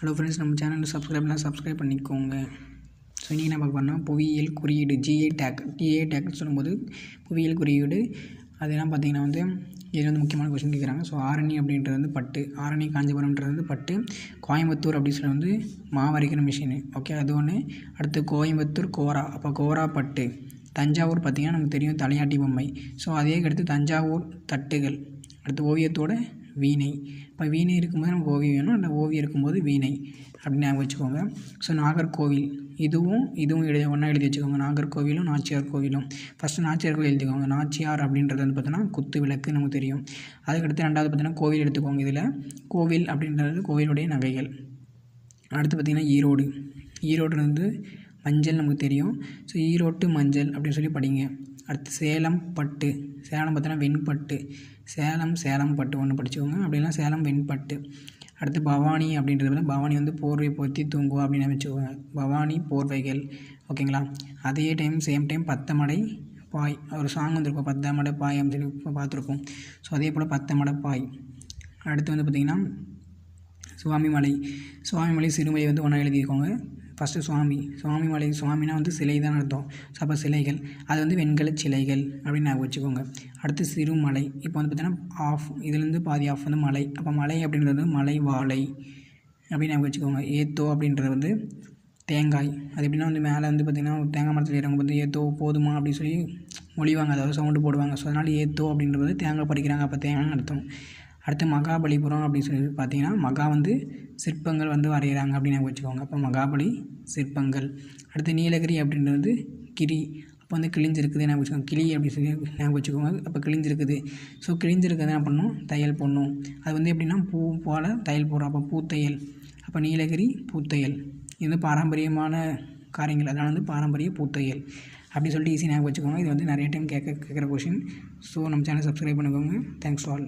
Hello friends நம்ம சேனலில் சப்ஸ்கிரைப்லாம் subscribe பண்ணிக்கோங்க. ஸோ இன்றைக்கி என்ன பார்க்க புவியியல் குறியீடு ஜிஏ டேக் டிஏ டேக்னு சொல்லும்போது புவியியல் குறியீடு. அதெல்லாம் பார்த்தீங்கன்னா வந்து இது வந்து முக்கியமான கொஸ்டின் கேட்குறாங்க. ஸோ ஆரணி அப்படின்றது வந்து பட்டு ஆரணி காஞ்சிபுரம்ன்றது வந்து பட்டு கோயம்புத்தூர் அப்படின்னு சொல்லி வந்து மாவரைக்கிற மிஷினு ஓகே அது ஒன்று அடுத்து கோயம்புத்தூர் கோரா. அப்போ கோரா பட்டு. தஞ்சாவூர் பார்த்திங்கன்னா நமக்கு தெரியும் தலையாட்டி பொம்மை. ஸோ அதே அடுத்து தஞ்சாவூர் தட்டுகள். அடுத்து ஓவியத்தோட வீணை. இப்போ வீணை இருக்கும்போது நமக்கு ஓவியம் வேணும். அந்த ஓவியம் இருக்கும்போது வீணை அப்படின்னு ஞாபகம் வச்சுக்கோங்க. ஸோ நாகர்கோவில். இதுவும் இதுவும் எழுதி ஒன்றா எழுதி வச்சுக்கோங்க. நாகர்கோவிலும் நாச்சியார் கோவிலும். ஃபஸ்ட்டு நாச்சியார் கோவில் எழுதிக்கோங்க. நாச்சியார் அப்படின்றது வந்து பார்த்தோன்னா குத்து விளக்கு நமக்கு தெரியும். அதுக்கடுத்து ரெண்டாவது பார்த்தீங்கன்னா கோவில் எடுத்துக்கோங்க இதில். கோவில் அப்படின்றது கோவிலுடைய நகைகள். அடுத்து பார்த்திங்கன்னா ஈரோடு. ஈரோடு வந்து மஞ்சள் நமக்கு தெரியும். ஸோ ஈரோட்டு மஞ்சள் அப்படின்னு சொல்லி படிங்க. அடுத்து சேலம் பட்டு. சேலம் பார்த்தோன்னா வெண்பட்டு. சேலம் சேலம் பட்டு ஒன்று படிச்சுக்கோங்க. அப்படின்னா சேலம் வெண்பட்டு. அடுத்து பவானி அப்படின்றது வந்து பவானி வந்து போர்வை போற்றி தூங்குவா அப்படின்னு நினச்சிக்கோங்க. பவானி போர்வைகள். ஓகேங்களா? அதே டைம் சேம் டைம் பத்தமடை பாய். ஒரு சாங் வந்திருக்கும். பத்தமடை பாய் அப்படின்னு சொல்லி பார்த்துருக்கோம். பார்த்துருப்போம் ஸோ அதே போல் பத்தமடை பாய். அடுத்து வந்து பார்த்திங்கன்னா சுவாமிமலை சுவாமிமலை சிறுமலை வந்து ஒன்றா எழுதியிருக்கோங்க. ஃபஸ்ட்டு சுவாமி. சுவாமிமலை சுவாமினா வந்து சிலை தான் அர்த்தம். ஸோ அப்போ சிலைகள். அது வந்து வெண்கல சிலைகள் அப்படின்னு ஞாபகம் வச்சுக்கோங்க. அடுத்து சிறுமலை. இப்போ வந்து பார்த்தீங்கன்னா ஆஃப் இதுலேருந்து பாதி ஆஃப் வந்து மலை. அப்போ மலை அப்படின்றது வந்து மலை வாழை அப்படின்னு ஞாபகம் வச்சுக்கோங்க. ஏத்தோ அப்படின்றது வந்து தேங்காய். அது எப்படின்னா வந்து மேலே வந்து பார்த்திங்கன்னா தேங்காய் மரத்தில் ஏறவங்க வந்து ஏத்தோ போதுமா அப்படின்னு சொல்லி மொழிவாங்க அதாவது சவுண்டு போடுவாங்க. ஸோ அதனால் ஏத்தோ அப்படின்றது தேங்காய் பறிக்கிறாங்க. அப்போ தேங்காய்னு அர்த்தம். அடுத்து மகாபலிபுரம் அப்படின்னு சொல்லி பார்த்தீங்கன்னா மகா வந்து சிற்பங்கள் வந்து வரைகிறாங்க அப்படின்னு வச்சுக்கோங்க. அப்போ மகாபலி சிற்பங்கள். அடுத்து நீலகிரி அப்படின்றது வந்து கிரி. அப்போ வந்து கிழிஞ்சிருக்குது என்ன வச்சுக்கோங்க. கிளி அப்படின்னு சொல்லி ஞாபகம் வச்சுக்கோங்க. அப்போ கிழிஞ்சிருக்குது. ஸோ கிழிஞ்சிருக்கிறது என்ன பண்ணணும்? தையல் போடணும். அது வந்து எப்படின்னா பூ போல் தையல் போடுறோம். அப்போ பூத்தையல். அப்போ நீலகிரி பூத்தையல். இது வந்து பாரம்பரியமான காரியங்கள். அதனால் வந்து பாரம்பரிய பூத்தையல். அப்படி சொல்லிட்டு ஈஸி ஞாபகம் வச்சுக்கோங்க. இது வந்து நிறைய டைம் கேட்க கேட்குற கொஷின் ஸோ நம்ம சேனல் சப்ஸ்கிரைப் பண்ணிக்கோங்க. Thanks all